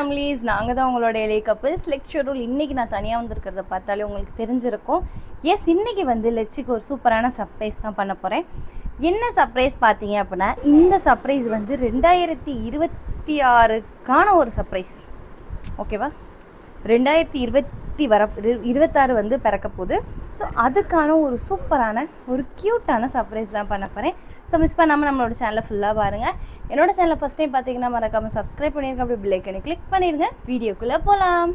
Families நாங்கள் தான் உங்களோட இளைய கப்பிள்ஸ் லெக்சரூல் இன்னைக்கு நான் தனியாக வந்திருக்கிறத பார்த்தாலே உங்களுக்கு தெரிஞ்சிருக்கும். எஸ் இன்றைக்கி வந்து லெச்சிக்கு ஒரு சூப்பரான சர்ப்ரைஸ் தான் பண்ண போகிறேன் என்ன சர்ப்ரைஸ் பார்த்தீங்க அப்படின்னா இந்த சர்ப்ரைஸ் வந்து ரெண்டாயிரத்தி இருபத்தி ஆறுக்கான ஒரு சர்ப்ரைஸ் ஓகேவா ரெண்டாயிரத்தி இருபத்தி வர இருபத்தாறு வந்து பிறக்க போகுது. ஸோ அதுக்கான ஒரு சூப்பரான ஒரு க்யூட்டான சர்ப்ரைஸ் தான் பண்ண போகிறேன் ஸோ மிஸ் பண்ணாமல் நம்மளோட சேனலை ஃபுல்லாக பாருங்கள் என்னோட சேனலை ஃபஸ்ட் டைம் பார்த்தீங்கன்னா மறக்காமல் சப்ஸ்கிரைப் பண்ணிருங்க. அப்படி பில் கிளிக் பண்ணிடுங்க வீடியோக்குள்ளே போகலாம்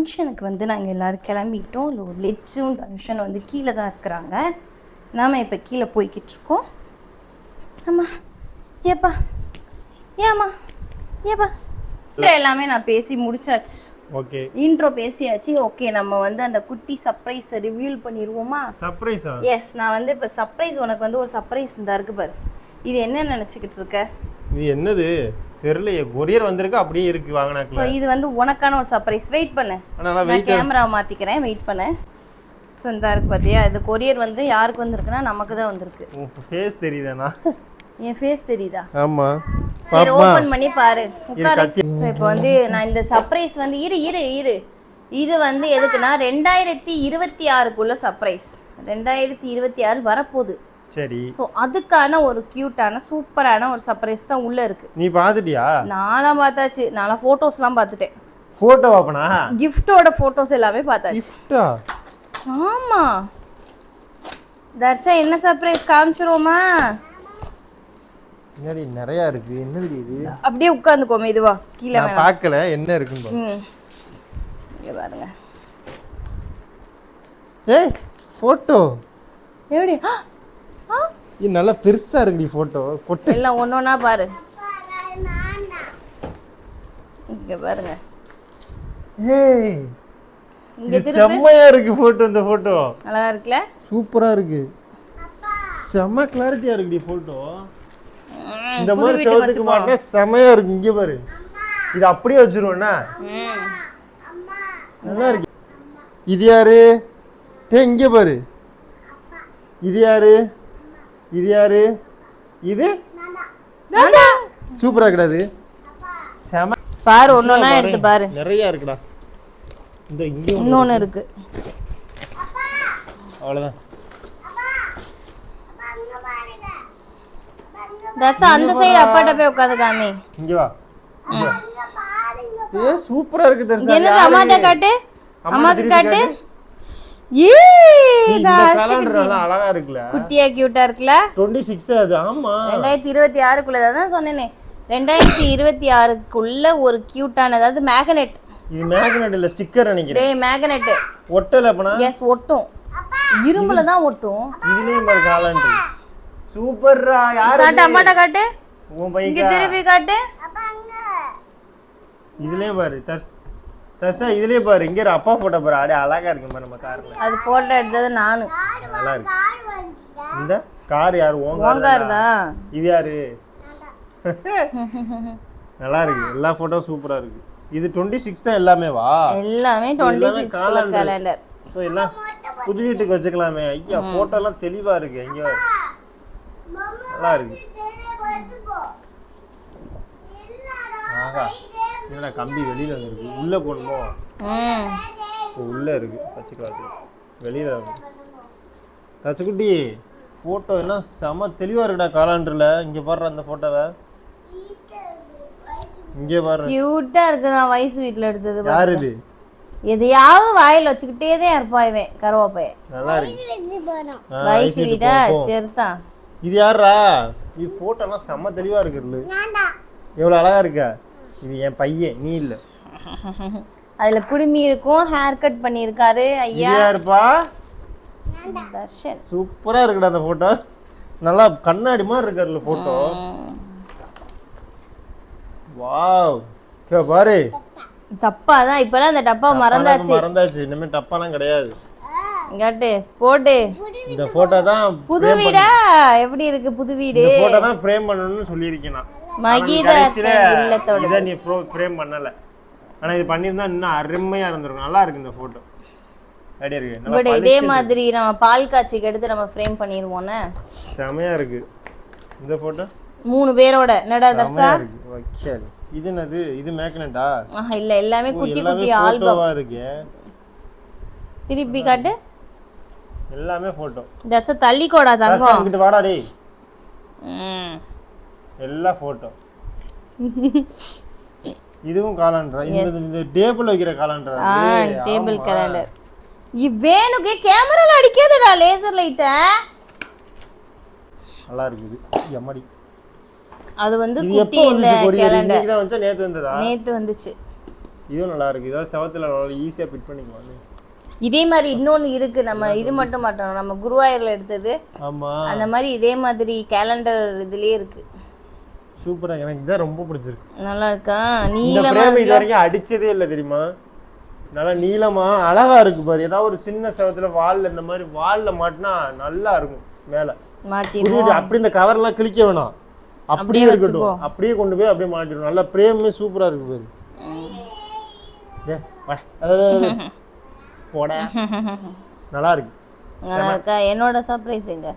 ஃபங்க்ஷனுக்கு வந்து நாங்கள் எல்லோரும் கிளம்பிட்டோம். இல்லை ஒரு லெச்சும் ஃபங்க்ஷன் வந்து கீழே தான் இருக்கிறாங்க. நாம் இப்போ கீழே போய்கிட்டு இருக்கோம். ஆமா ஏப்பா? ஏம்மா? ஏப்பா? எல்லாமே நான் பேசி முடிச்சாச்சு. ஓகே. இன்ட்ரோ பேசியாச்சு. ஓகே நம்ம வந்து அந்த குட்டி சர்ப்ரைஸை ரிவீல் பண்ணிடுவோமா? சர்ப்ரைஸா எஸ் நான் வந்து இப்போ சர்ப்ரைஸ் உனக்கு வந்து ஒரு சர்ப்ரைஸ் இந்த இருக்கு பாரு. இது என்ன நினச்சிக்கிட்டு இருக்க? இது என்னது? தெரியலையே கொரியர் வந்திருக்கு அப்படியே இருக்கு ஸோ வாங்கினாக்கல இது வந்து உனக்கான ஒரு சர்ப்ரைஸ் வெயிட் பண்ணு. நான் கேமரா மாற்றிக்கிறேன் வெயிட் பண்ணு. ஸோ இந்த இருக்கு பார்த்தியா இது கொரியர் வந்து யாருக்கு வந்திருக்குன்னா நமக்கு தான் வந்திருக்கு. ஃபேஸ் தெரியுதாண்ணா? என் ஃபேஸ் தெரியுதா? ஆமா. சரி ஓபன் பண்ணி பாரு. ஸோ இப்போ வந்து நான் இந்த சர்ப்ரைஸ் வந்து இரு இரு இரு. இது வந்து எதுக்குன்னா ரெண்டாயிரத்தி இருபத்தி ஆறுக்குள்ள சர்ப்ரைஸ் ரெண்டாயிரத்தி இருபத்தி ஆறு வரப்போகுது. சரி. ஸோ அதுக்கான ஒரு க்யூட்டான சூப்பரான ஒரு சர்ப்ரைஸ் தான் உள்ள இருக்கு. நீ பார்த்துட்டியா? நான்லாம் பார்த்தாச்சு. நான்லாம் ஃபோட்டோஸ்லாம் பார்த்துட்டேன். ஃபோட்டோ வாப்பனா கிஃப்டோட ஃபோட்டோஸ் எல்லாமே பார்த்தாச்சு. ஆமா. தர்ஷா என்ன சர்ப்ரைஸ் காமிச்சிருவோமா? என்னடி நிறையா இருக்கு. என்னது இது? அப்படியே உட்காந்துக்கோ மெதுவா கீழே நான் பார்க்கல. என்ன இருக்குன்னு பாரு. ம். இங்க பாருங்க. ஏய் ஃபோட்டோ எப்படி! இது நல்லா பெருசா இருக்குடி ஃபோட்டோ பொட்டு எல்லாம் ஒன்று ஒன்றா பாரு. இங்க பாருங்க. ஏய் இங்க செம்மையா இருக்கு ஃபோட்டோ இந்த ஃபோட்டோ நல்லா இருக்குல்ல? சூப்பரா இருக்கு. செம்ம கிளாரிட்டியா இருக்குடி ஃபோட்டோ இந்த மாதிரி செவத்துக்கு மாட்டே செமையா இருக்கு. இங்க பாரு. இது அப்படியே வச்சிருவோம்னா. நல்லா இருக்கு. இது யாரு? டே இங்க பாரு. இது யாரு? இது யாரு? இது? சூப்பரா கிடையாது செம பாரு ஒன்றா எடுத்து பாரு. நிறைய இருக்குடா. இந்த இங்க ஒண்ணு. இன்னொன்று இருக்கு. அவ்வளவுதான். தர்ஷா அந்த சைடு அப்பாட்ட போய் உட்காந்து காமி. இங்க வா. ஏ சூப்பரா இருக்கு தரிசா என்னது அம்மாட்ட காட்டு? அம்மாக்கு காட்டு காட்டு. ஏ இந்த கலண்டர் எல்லாம் அழகா இருக்குல்ல. குட்டியா கியூட்டா இருக்குல்ல? டுவெண்ட்டி சிக்ஸ் அது ஆமா. ரெண்டாயிரத்தி இருபத்தி ஆறுக்குள்ள தான் சொன்னேனே. ரெண்டாயிரத்தி இருபத்தி ஆறுக்குள்ள ஒரு கியூட்டான அதாவது மேக்னெட் இது மேக்னெட் இல்ல ஸ்டிக்கர் நினைக்கிறேன். டேய் மேக்னெட் ஒட்டல அப்பனா? எஸ் ஒட்டும். இரும்புல தான் ஒட்டும். இதுலயும் பாரு காலாண்டு சூப்பர்ரா யாரு காட்டு அம்மாட்ட காட்டு. உன் இங்க பையன் திருப்பி காட்டு. பாரு தர்ஸ் தர்சா இதுலயே பாரு இங்க இரு, அப்பா போட்டோ பாரு. அப்படியே அழகா இருக்கு பாரு நம்ம கார்ல அது போட்டோ எடுத்தது நானு. நல்லா இருக்கு. இந்த கார் யாரு? உன் கார் தான்? இது யாரு? நல்லா இருக்கு. எல்லா போட்டோ சூப்பரா இருக்கு. இது டுவெண்ட்டி சிக்ஸ் தான் எல்லாமே வா. எல்லாமே டுவெண்ட்டி எல்லாமே சிக்ஸ் calendar. கேலண்டர் ஸோ எல்லாம் புது வீட்டுக்கு வச்சுக்கலாமே. ஐயா போட்டோ எல்லாம் தெளிவா இருக்கு. இங்க. நல்லா இருக்கு. ஆஹா. என்னடா கம்பி வெளியில வந்துருக்கு? உள்ள போகணுமோ? உள்ள இருக்கு. பச்சை கலர் வெளியில இருக்கு. தச்சுக்குட்டி போட்டோ எல்லாம் செம தெளிவா இருக்குடா காலாண்டர்ல இங்க பாரு அந்த போட்டோவை இங்க பாரு. கியூட்டா இருக்குதான் வயசு வீட்ல எடுத்தது. யார் இது? எதையாவது வாயில வச்சுக்கிட்டே தான் இருப்பான் இவன் கருவாப்பைய. நல்லா இருக்கு. வயசு வீடா. சரிதான் இது யாரா இது போட்டோ எல்லாம் செம்ம தெளிவா இருக்கு எவ்வளவு அழகா இருக்க? இது என் பையன் நீ இல்ல. அதுல குடுமி இருக்கும் ஹேர் கட் பண்ணியிருக்காரு ஐயா. யாருப்பா தர்ஷன். சூப்பரா இருக்குடா அந்த போட்டோ நல்லா கண்ணாடி மாதிரி இருக்காருல்ல போட்டோ. வாவ். இங்க பாரு. தப்பா தான் இப்பெல்லாம் அந்த டப்பா மறந்தாச்சு. மறந்தாச்சு. இனிமே டப்பாலாம் கிடையாது. இங்காட்டு போட்டு. இந்த போட்டோ தான் புது வீடா? எப்படி இருக்கு புது வீடு? போட்டோ தான் ஃப்ரேம் பண்ணணும்னு சொல்லியிருக்கேன் நான். மகிதா இல்லத்தோட. நீ ஃப்ரேம் பண்ணல. ஆனா இது பண்ணியிருந்தா இன்னும் அருமையா இருந்திருக்கும். நல்லா இருக்கு இந்த போட்டோ இருக்கு. இதே மாதிரி நம்ம பால் காட்சிக்கு எடுத்து நம்ம ஃப்ரேம் பண்ணிடுவோன்னு செமையா இருக்கு. இந்த போட்டோ மூணு பேரோட. என்னடா தர்சா இது என்னது? இது மேக்னட்டா ஆஹா இல்ல எல்லாமே குட்டி குட்டி ஆல்பம் இருக்கு. திருப்பி காட்டு. எல்லாமே போட்டோ தர்சா தள்ளிக்கோடா தங்கம். அங்கிட்டு வாடா டேய். ம். எல்லா போட்டோ இதுவும் காலாண்டரா இந்த இந்த டேபிள் வைக்கிற காலாண்டரா ஆ? டேபிள். கேலண்டர் வேணுக்கே கேமரால அடிக்காதடா லேசர் லைட்ட நல்லா இருக்குது. எம்மடி அது வந்து இது குட்டி கொரியர் கேலண்டர் தான் வந்துச்சா? நேத்து வந்ததா? நேத்து வந்துச்சு. இதுவும் நல்லா இருக்கு. இதாவது செவத்துல ஈஸியா ஃபிட் பண்ணிக்கலாம். இதே மாதிரி இன்னொன்னு இருக்கு. நம்ம இது மட்டும் மாட்டோம். நம்ம குருவாயூர்ல எடுத்தது. ஆமா. அந்த மாதிரி இதே மாதிரி கேலண்டர் இதுலயே இருக்கு. சூப்பரா எனக்கு இதான் ரொம்ப பிடிச்சிருக்கு. நல்லா இருக்கா? ஃப்ரேம் இது? வரைக்கும் அடிச்சதே இல்லை தெரியுமா? நல்லா நீளமா அழகா இருக்கு பாரு. ஏதாவது ஒரு சின்ன செவத்துல வால்ல இந்த மாதிரி வால்ல மாட்டினா நல்லா இருக்கும் மேல. மாட்டிடுவோம். புரியுது? அப்படி இந்த கவர்லாம் கிழிக்க வேணாம். அப்படியே இருக்கட்டும். அப்படியே கொண்டு போய் அப்படியே மாட்டிடும் நல்லா பிரேமே சூப்பரா இருக்கு பாரு. போடா. நல்லா இருக்கு. நல்லா இருக்கா என்னோட சர்ப்ரைஸ் எங்க?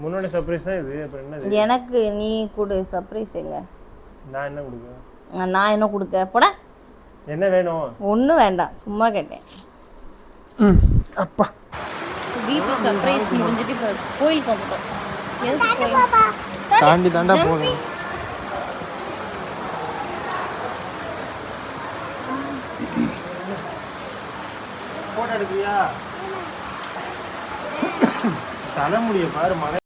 முன்னாடி சர்ப்ரைஸ் தான் இது அப்புறம் என்னது? எனக்கு நீ கொடு சர்ப்ரைஸ் எங்க? நான் என்ன கொடுக்க? நான் என்ன கொடுக்க? போட. என்ன வேணும்? ஒன்றும் வேண்டாம் சும்மா கேட்டேன். அப்பா. வீட்டு சர்ப்ரைஸ் முடிஞ்சிட்டு கோயிலுக்கு வந்துட்டோம். தாண்டி தாண்டா போகணும். போட்டோ எடுக்கியா தலைமுடிய பாரு மழை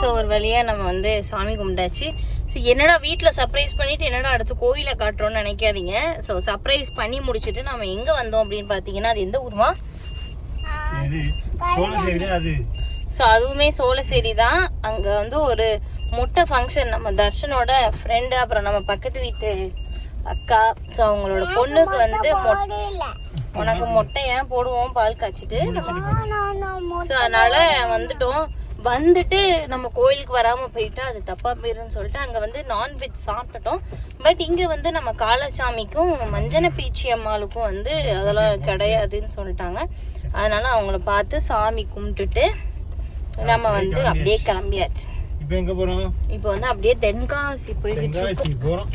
ஸோ ஒரு வழியாக நம்ம வந்து சாமி கும்பிட்டாச்சு. ஸோ என்னடா வீட்டில் சர்ப்ரைஸ் பண்ணிட்டு என்னடா அடுத்து கோயிலை காட்டுறோம்னு நினைக்காதீங்க. ஸோ சர்ப்ரைஸ் பண்ணி முடிச்சுட்டு நம்ம எங்கே வந்தோம் அப்படின்னு பார்த்தீங்கன்னா அது எந்த ஊர்மா? ஸோ அதுவுமே சோழசேரி தான். அங்கே வந்து ஒரு முட்டை ஃபங்க்ஷன் நம்ம தர்ஷனோட ஃப்ரெண்டு அப்புறம் நம்ம பக்கத்து வீட்டு அக்கா ஸோ அவங்களோட பொண்ணுக்கு வந்து உனக்கு மொட்டை ஏன் போடுவோம் பால் காய்ச்சிட்டு? ஸோ அதனால வந்துட்டோம். வந்துட்டு நம்ம கோயிலுக்கு வராம போயிட்டா அது தப்பா போயிருன்னு சொல்லிட்டு அங்க வந்து நான்வெஜ் சாப்பிட்டுட்டோம். பட் இங்க வந்து நம்ம காலசாமிக்கும் மஞ்சன பீச்சி அம்மாளுக்கும் வந்து அதெல்லாம் கிடையாதுன்னு சொல்லிட்டாங்க. அதனால அவங்கள பார்த்து சாமி கும்பிட்டுட்டு நம்ம வந்து அப்படியே கிளம்பியாச்சு. இப்போ எங்க போறோம்? இப்போ வந்து அப்படியே தென்காசி போய்கிட்டு இருக்கோம். தென்காசி போறோம்.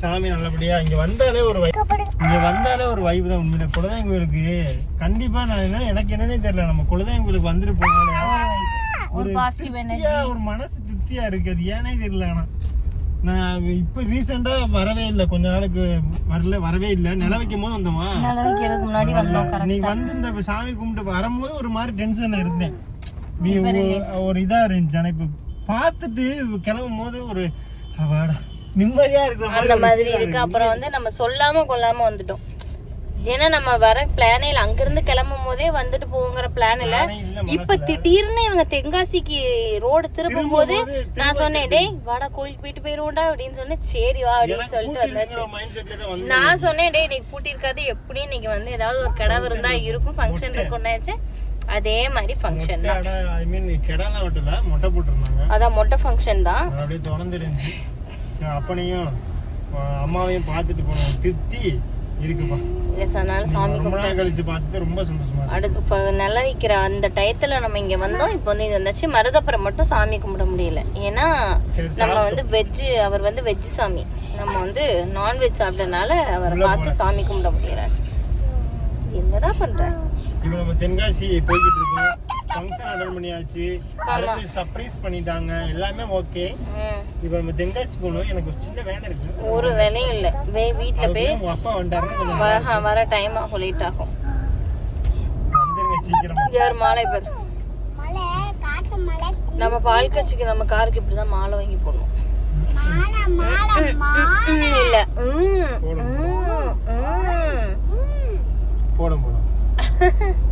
சாமி நல்லபடியா இங்க வந்தாலே ஒரு வை இங்க வந்தாலே ஒரு வைப்பு தான் உண்மையில. குலதெய்வம் கோயிலுக்கு கண்டிப்பா நான் என்ன எனக்கு என்னன்னே தெரியல. நம்ம குலதெய்வம் கோயிலுக்கு வந்துட்டு போனாலே. ஒரு பாசிட்டிவ் எனர்ஜி ஒரு மனசு திருப்தியா இருக்கு. அது ஏனே தெரியல ஆனா. நான் இப்ப ரீசெண்டா வரவே இல்லை. கொஞ்ச நாளுக்கு வரல வரவே இல்லை. நில வைக்கும் போது வந்தோமா? நில வைக்கிறதுக்கு முன்னாடி வந்தோம் நீ வந்து இந்த சாமி கும்பிட்டு வரும்போது ஒரு மாதிரி டென்ஷன்ல இருந்தேன். ஒரு- ஒரு இதா இருந்துச்சு. ஆனா இப்ப பார்த்துட்டு கிளம்பும் போது ஒரு அவாடா நிம்மதியா இருக்கிற மாதிரி அந்த மாதிரி இருக்கு. அப்புறம் வந்து நம்ம சொல்லாம கொள்ளாம வந்துட்டோம். ஏன்னா நம்ம வர பிளானே இல்லை அங்கிருந்து கிளம்பும் போதே வந்துட்டு போங்கிற பிளான் இல்ல. இப்ப திடீர்னு இவங்க தென்காசிக்கு ரோடு திருப்பும் போது திரும்பும்போது நான் சொன்னேன் டேய் வாடா கோயிலுக்கு போயிட்டு போயிருவோம்டா அப்படின்னு சொன்னேன். சரி வா அப்படின்னு சொல்லிட்டு வந்தாச்சு. நான் சொன்னேன் டேய் இன்னைக்கு பூட்டி இருக்காது எப்படியும் இன்னைக்கு வந்து ஏதாவது ஒரு கடை இருந்தா இருக்கும். ஃபங்க்ஷன் இருக்கும்னாச்சு அதே மாதிரி ஃபங்க்ஷன் தான். ஐ மீன் கெடாலாம் விட்டல மொட்டை போட்டிருந்தாங்க. அதான் மொட்டை ஃபங்க்ஷன் தான். அப்படியே தொடர்ந்து இருந்துச்சு அப்பனையும் அம்மாவையும் பார்த்துட்டு போனோம். திருப்தி இருக்குப்பா. எஸ் அதனால சாமி கும்பிட்டாச்சு. ரொம்ப சந்தோஷமா அடுத்து இப்போ நில வைக்கிற அந்த டயத்தில் நம்ம இங்கே வந்தோம். இப்போ வந்து இது வந்தாச்சு. மருதப்புறம் மட்டும் சாமி கும்பிட முடியல. ஏன்னா நம்ம வந்து வெஜ்ஜு அவர் வந்து வெஜ் சாமி. நம்ம வந்து நான்வெஜ் சாப்பிட்டனால அவரை பார்த்து சாமி கும்பிட முடியல. என்னடா பண்ற? இப்போ நம்ம தென்காசி போய்கிட்டு இருக்கோம். ஃபங்க்ஷன் அட்டன் பண்ணியாச்சு. அடுத்து சர்ப்ரைஸ் பண்ணிட்டாங்க. எல்லாமே ஓகே இப்போ நம்ம தென்காசி போகணும். எனக்கு ஒரு சின்ன வேலை இருக்கு. ஒரு வேலையும் இல்லை. வே வீட்டில் போய் அதுக்குள்ள உங்க அப்பா வந்துட்டாருன்னா வர வர டைம் ஆகும் லேட் ஆகும். வந்துருங்க சீக்கிரமா. யார் மாலை பேர். நம்ம பால் கட்சிக்கு நம்ம காருக்கு இப்படி தான் மாலை வாங்கி போடணும். இல்ல. ம், ம், ம். போடும் போடும்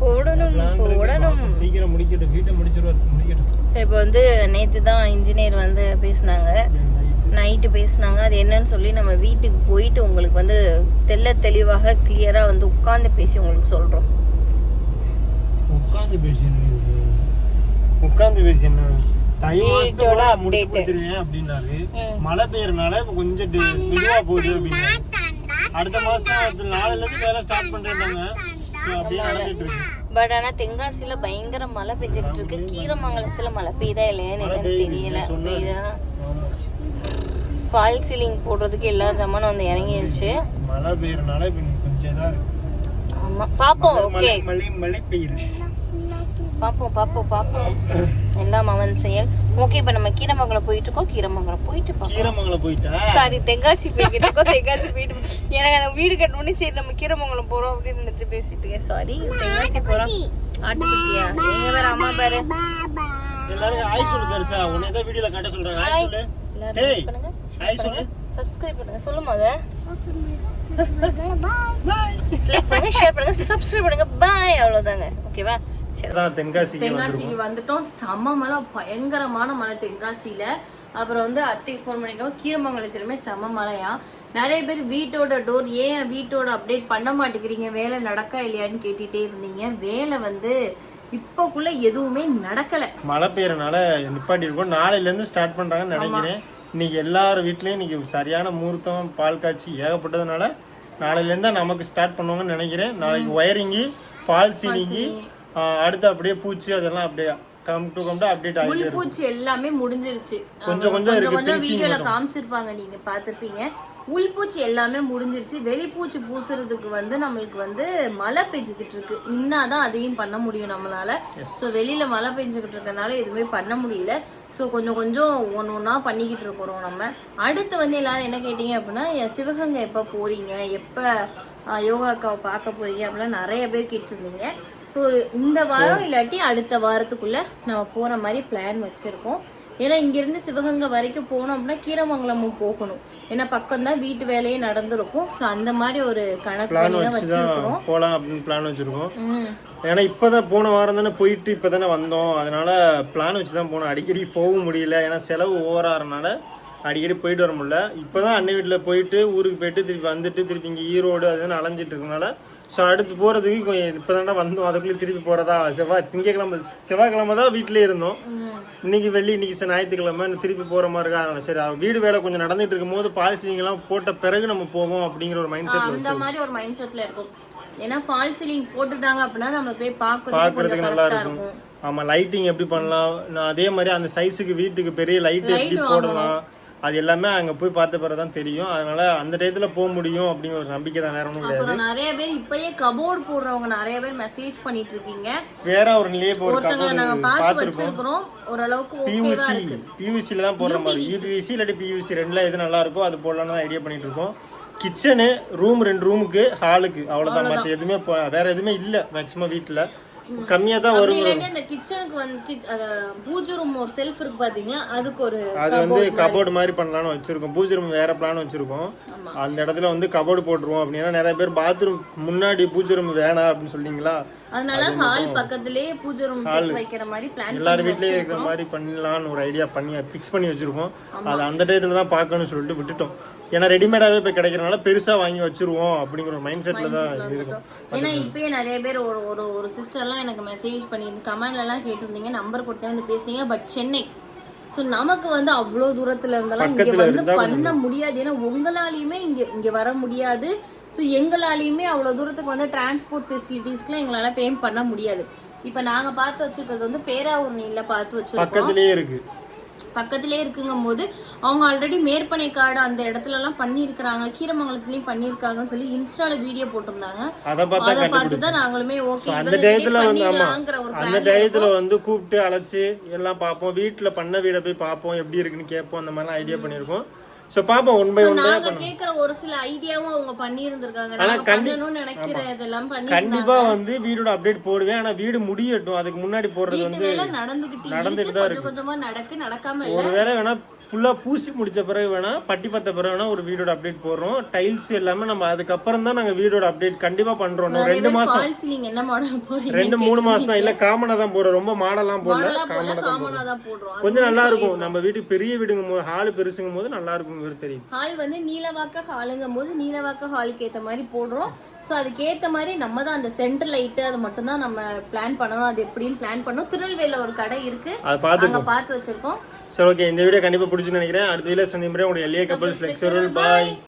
போடணும். போடணும். சீக்கிரம் முடிக்கட்டும். வீட்டை முடிச்சிருவாரு முடிக்கட்டும். சரி இப்போ வந்து நேற்று தான் இன்ஜினியர் வந்து பேசினாங்க. நைட்டு பேசினாங்க. அது என்னன்னு சொல்லி நம்ம வீட்டுக்கு போயிட்டு உங்களுக்கு வந்து தெள்ள தெளிவாக கிளியராக வந்து உட்காந்து பேசி உங்களுக்கு சொல்கிறோம் உட்காந்து பேசி? உட்காந்து பேசி என்ன? தை வீட்டோட மாசத்தோட முடிச்சு update. கொடுத்துருவேன் அப்படின்னாரு. ம். மழை பெய்யறனால இப்ப கொஞ்சம் டி- மெதுவா போகுது அப்படின்னா அடுத்த மாசம் நாளைல இருந்து வேலை ஸ்டார்ட் பண்றேன்னாங்க பட் ஆனா தென்காசியில பயங்கர மழை பெஞ்சுக்கிட்டு இருக்கு. கீரமங்கலத்துல மழை பெய்தா இல்லையான்னு எனக்கு தெரியல. பெய்தா. ஃபால் சீலிங் போடுறதுக்கு எல்லா ஜமானும் வந்து இறங்கிருச்சு. மழை பெய்யறனால ஆமா. பாப்போம் ஓகே மழை மழை பெய்யுது. பாப்போம் பாப்போம் பாப்போம். எல்லாம் அவன் செயல். ஓகே இப்போ நம்ம கீரமங்கலம் போயிட்டு இருக்கோம் கீரமங்கலம் போயிட்டு பார்ப்போம் கீரமங்கலம் போயிட்டா? சாரி தென்காசி போய்கிட்டு இருக்கோம். தென்காசி போயிட்டு எனக்கு அந்த வீடு கட்டணும்னு சரி நம்ம கீரமங்கலம் போறோம் அப்படின்னு நினைச்சு பேசிட்டு இருக்கேன். சாரி தென்காசி போறோம். ஆட்டுக்குட்டியா? எங்க வேற அம்மா பாரு. எல்லாரும் ஹாய் சொல்லு பெருசா. உன்னை தான் வீடியோல காட்ட சொல்றாங்க. ஹாய் சொல்லு. டேய் ஹாய் சொல்லு. சப்ஸ்கிரைப் பண்ணுங்க. சொல்லுமா அதை? பாய் லைக் பண்ணுங்க ஷேர் பண்ணுங்க. சப்ஸ்கிரைப் பண்ணுங்க. பாய் அவ்வளவுதாங்க. ஓகேவா தென்காசிக்கு வந்துட்டோம். செம்ம மழை பயங்கரமான மழை தென்காசியில. அப்புறம் வந்து அத்தைக்கு ஃபோன் பண்ணிக்கோ கீரமங்கலத்திலுமே செம்ம மழையா? நிறைய பேர் வீட்டோட டோர் ஏன் வீட்டோட அப்டேட் பண்ண மாட்டேங்கிறீங்க? வேலை நடக்கா இல்லையான்னு கேட்டுட்டே இருந்தீங்க. வேலை வந்து இப்போக்குள்ள எதுவுமே நடக்கல. மழை பெய்யறனால நிப்பாட்டி இருக்கோம் நாளையில இருந்து ஸ்டார்ட் பண்றாங்கன்னு நினைக்கிறேன். இன்னைக்கு எல்லார் வீட்லயும் இன்னைக்கு சரியான முகூர்த்தம் பால் காய்ச்சி ஏகப்பட்டதுனால நாளையில இருந்தா நமக்கு ஸ்டார்ட் பண்ணுவாங்கன்னு நினைக்கிறேன். நாளைக்கு ஒயரிங்கு பால் சீனிங்கு அடுத்து அப்படியே பூச்சி அதெல்லாம் அப்படியே கம் டு கம் அப்டேட் இருக்கும். உள்பூச்சி எல்லாமே முடிஞ்சிருச்சு. கொஞ்சம் கொஞ்சம் இருக்கு, கொஞ்சம் வீடியோல. காமிச்சிருப்பாங்க நீங்க பாத்திருப்பீங்க உள்பூச்சி எல்லாமே முடிஞ்சிருச்சு. வெளிப்பூச்சி பூசுறதுக்கு வந்து நம்மளுக்கு வந்து மழை பெஞ்சுக்கிட்டு இருக்கு. நின்னாதான் அதையும் பண்ண முடியும் நம்மளால. ஸோ வெளியில மழை பெஞ்சுக்கிட்டு இருக்கனால எதுவுமே பண்ண முடியல. ஸோ கொஞ்சம் கொஞ்சம் ஒன்று ஒன்றா பண்ணிக்கிட்டு இருக்கிறோம் நம்ம. அடுத்து வந்து எல்லாரும் என்ன கேட்டீங்க அப்படின்னா சிவகங்கை எப்போ போறீங்க? எப்போ யோகா அக்காவை பார்க்க போறீங்க? அப்படிலாம் நிறைய பேர் கேட்டிருந்தீங்க. ஸோ இந்த வாரம் இல்லாட்டி அடுத்த வாரத்துக்குள்ள நம்ம போற மாதிரி பிளான் வச்சிருக்கோம். ஏன்னா இங்கிருந்து சிவகங்கை வரைக்கும் போனோம் அப்படின்னா கீரமங்கலமும் போகணும். ஏன்னா பக்கம் தான் வீட்டு வேலையே நடந்திருக்கும். ஸோ அந்த மாதிரி ஒரு கணக்கு பண்ணி தான் வச்சு தான் வச்சிருக்கிறோம். போலாம் அப்படின்னு பிளான் வச்சிருக்கோம். ஏன்னா இப்பதான் போன வாரம் தானே போயிட்டு இப்பதானே வந்தோம். அதனால பிளான் வச்சு தான் போனோம். அடிக்கடி போக முடியல. ஏன்னா செலவு ஓவர் ஆகிறனால அடிக்கடி போயிட்டு வர முடியல. இப்பதான் அன்னை வீட்டில் போயிட்டு ஊருக்கு போயிட்டு திருப்பி வந்துட்டு திருப்பி இங்கே ஈரோடு அதுன்னு அலைஞ்சிட்டு இருக்கனால ஸோ அடுத்து போகிறதுக்கு கொஞ்சம் இப்போ வந்தோம். அதுக்குள்ளே திருப்பி போகிறதா செவ்வாய் திங்கக்கிழமை செவ்வாய்க்கிழமை தான் வீட்டிலே இருந்தோம். இன்னைக்கு வெள்ளி இன்னைக்கு ச- ஞாயிற்றுக்கிழமை திருப்பி போகிற மாதிரி இருக்கா? சரி வீடு வேலை கொஞ்சம் நடந்துட்டு இருக்கும்போது பாலிசிங்கெல்லாம் போட்ட பிறகு நம்ம போவோம் அப்படிங்கிற ஒரு மைண்ட் செட்டில் அந்த மாதிரி ஒரு மைண்ட் செட்ல இருக்கும். ஏன்னா ஃபால் சீலிங் போட்டுட்டாங்க அப்படின்னா நம்ம போய் பார்க்கறதுக்கு பார்க்கறதுக்கு நல்லா இருக்கும். இருக்கும். ஆமா லைட்டிங் எப்படி பண்ணலாம்? நான் அதே மாதிரி அந்த சைஸுக்கு வீட்டுக்கு பெரிய லைட் எப்படி போடலாம்? அது எல்லாமே அங்க போய் பார்த்த பிறகு தான் தெரியும். அதனால அந்த டயத்துல போக முடியும் அப்படிங்கிற ஒரு நம்பிக்கை தான் வேற ஒன்றும் கிடையாது. நிறைய பேர் இப்பயே கபோர்டு போடுறவங்க நிறைய பேர் மெசேஜ் பண்ணிட்டு இருக்கீங்க வேற ஒரு நிலையே ஒருத்தங்களை நாங்க பார்த்து வச்சிருக்கிறோம். ஓரளவுக்கு பியூசி பியூசில தான் போடுற மாதிரி. யூபிவிசி இல்லாட்டி பியூசி ரெண்டுல எது நல்லா இருக்கோ அது போடலாம்னு தான் ஐடியா பண்ணிட்டு இருக்கோம் கிச்சனு ரூம் ரெண்டு ரூமுக்கு ஹாலுக்கு அவ்வளவுதான். மற்ற எதுவுமே வேற எதுவுமே இல்ல மேக்சிமம் வீட்டுல கம்மியா தான் வரும். அந்த கிச்சனுக்கு வந்து பூஜை ரூம் ஒரு செல்ஃப் இருக்கு பாத்தீங்களா? அதுக்கு ஒரு அது வந்து கபோர்டு மாதிரி பண்ணலாம்னு வச்சிருக்கோம். பூஜை ரூம் வேற பிளான் வச்சிருக்கோம். அந்த இடத்துல வந்து கபோர்டு போட்டுருவோம் அப்படின்னா நிறைய பேர் பாத்ரூம் முன்னாடி பூஜை ரூம் வேணாம் அப்படின்னு சொல்லிங்களா அதனால ஹால் பக்கத்திலேயே பூஜை ரூம் செட் வைக்கிற மாதிரி பிளான் எல்லார் வீட்லயும் இருக்கிற மாதிரி பண்ணலாம்னு ஒரு ஐடியா பண்ணி ஃபிக்ஸ் பண்ணி வச்சிருக்கோம். அது அந்த டயத்துல தான் பார்க்கணும்னு சொல்லிட்டு விட்டுட்டோம். ஏன்னா ரெடிமேடாவே போய் கிடைக்கிறனால பெருசா வாங்கி வச்சிருவோம் அப்படிங்கிற ஒரு மைண்ட் செட்ல தான் இருக்கும். ஏன்னா இப்பயே நிறைய பேர் ஒரு ஒரு ஒரு சிஸ்டர்லாம் எனக்கு மெசேஜ் பண்ணி கமெண்ட்ல எல்லாம் கேட்டிருந்தீங்க நம்பர் கொடுத்தேன் வந்து பேசுனீங்க. பட் சென்னை. ஸோ நமக்கு வந்து அவ்வளோ தூரத்துல இருந்தாலும் இங்க வந்து பண்ண முடியாது. ஏன்னா உங்களாலையுமே இங்க இங்க வர முடியாது. ஸோ எங்களாலையுமே அவ்வளோ தூரத்துக்கு வந்து டிரான்ஸ்போர்ட் ஃபெசிலிட்டிஸ்க்குலாம் எங்களால பே பண்ண முடியாது. இப்போ நாங்க பார்த்து வச்சிருக்கிறது வந்து பேராவூர் நீல பார்த்து வச்சிருக்கோம். பக்கத்திலே இருக்குங்கும் போது அவங்க ஆல்ரெடி மேற்பனை காடு அந்த இடத்துல எல்லாம் பண்ணியிருக்கிறாங்க. கீரமங்கலத்துலயும் பண்ணியிருக்காங்கன்னு சொல்லி இன்ஸ்டால வீடியோ போட்டிருந்தாங்க. அதை பார்த்தா தான் நாங்களுமே ஓகே அந்த டயத்துல வந்து ஒரு அந்த டயத்துல வந்து கூப்பிட்டு அழைச்சு எல்லாம் பார்ப்போம். வீட்டுல பண்ண வீட போய் பார்ப்போம். எப்படி இருக்குன்னு கேட்போம். அந்த மாதிரிலாம் ஐடியா பண்ணிருக்கோம் சோ பார்ப்போம் ஒன் பை ஒன் நாங்க கேக்குற ஒரு சில ஐடியாவும் அவங்க பண்ணி இருந்திருக்காங்க நாங்க பண்ணணும்னு நினைக்கிற இதெல்லாம் பண்ணி கண்டிப்பா வந்து வீடோட அப்டேட் போடுவேன். ஆனா வீடு முடியட்டும். அதுக்கு முன்னாடி போடுறது வந்து வேலை நடந்துகிட்டு இருக்கு. கொஞ்சம் கொஞ்சமா நடக்கு நடக்காம இல்ல. ஒருவேளை வேணா ஃபுல்லா பூசி முடிச்ச பிறகு வேணா பட்டி பத்த பிறகு வேணா ஒரு வீடோட அப்டேட் போடுறோம். டைல்ஸ் எல்லாமே நம்ம அதுக்கப்புறம் தான் நாங்க வீடோட அப்டேட் கண்டிப்பா பண்றோம். இன்னும் ரெண்டு போறீங்க ரெண்டு மூணு மாசம். தான் இல்ல காமனா தான் போடுறோம். ரொம்ப மாடலாம் போடல மாடலா போல காமனா தான் போடுறோம். கொஞ்சம் நல்லா இருக்கும். நம்ம வீட்டுக்கு பெரிய வீடுங்கும் போது ஹால் பெருசுங்கும் போது நல்லா இருக்கும் தெரியும் ஹால் வந்து நீலவாக்க ஹாலுங்கும் போது நீலவாக்க ஹாலுக்கு ஏத்த மாதிரி போடுறோம். ஸோ அதுக்கு ஏத்த மாதிரி நம்ம தான் அந்த சென்டர் லைட்டு அது மட்டும் தான் நம்ம பிளான் பண்ணணும். அது எப்படின்னு பிளான் பண்ணோம். திருநெல்வேலியில் ஒரு கடை இருக்கு. அங்க பார்த்து வச்சிருக்கோம். சரி ஓகே இந்த வீடியோ கண்டிப்பா பிடிச்சுன்னு நினைக்கிறேன். அடுத்த வீடியோ சந்திப்பேன் உங்களுடைய எல்ஏ கப்பல்ஸ் லெக்சரல் பாய்